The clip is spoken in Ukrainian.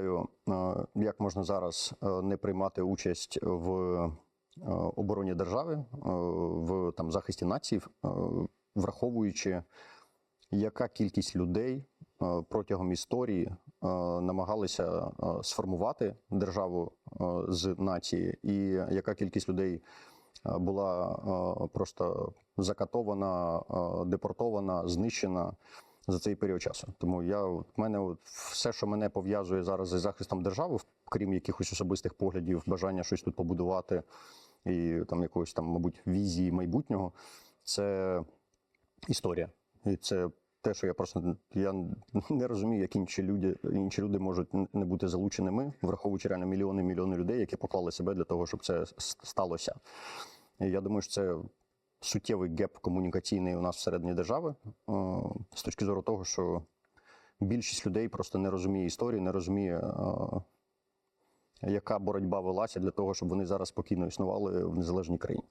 уявляю, е, як можна зараз е, не приймати участь в е, обороні держави, в там захисті націй, враховуючи, яка кількість людей протягом історії намагалися сформувати державу з нації, і яка кількість людей була просто закатована, депортована, знищена за цей період часу. Тому я в мене от все, що мене пов'язує зараз із захистом держави, крім якихось особистих поглядів, бажання щось тут побудувати і там якогось там, мабуть, візії майбутнього, це історія. І це те, що я просто я не розумію, як інші люди, інші люди можуть не бути залученими, враховуючи реально мільйони мільйони людей, які поклали себе для того, щоб це сталося. І я думаю, що це суттєвий геп комунікаційний у нас всередині держави е, з точки зору того, що більшість людей просто не розуміє історії, не розуміє, е, яка боротьба велася для того, щоб вони зараз спокійно існували в незалежній країні.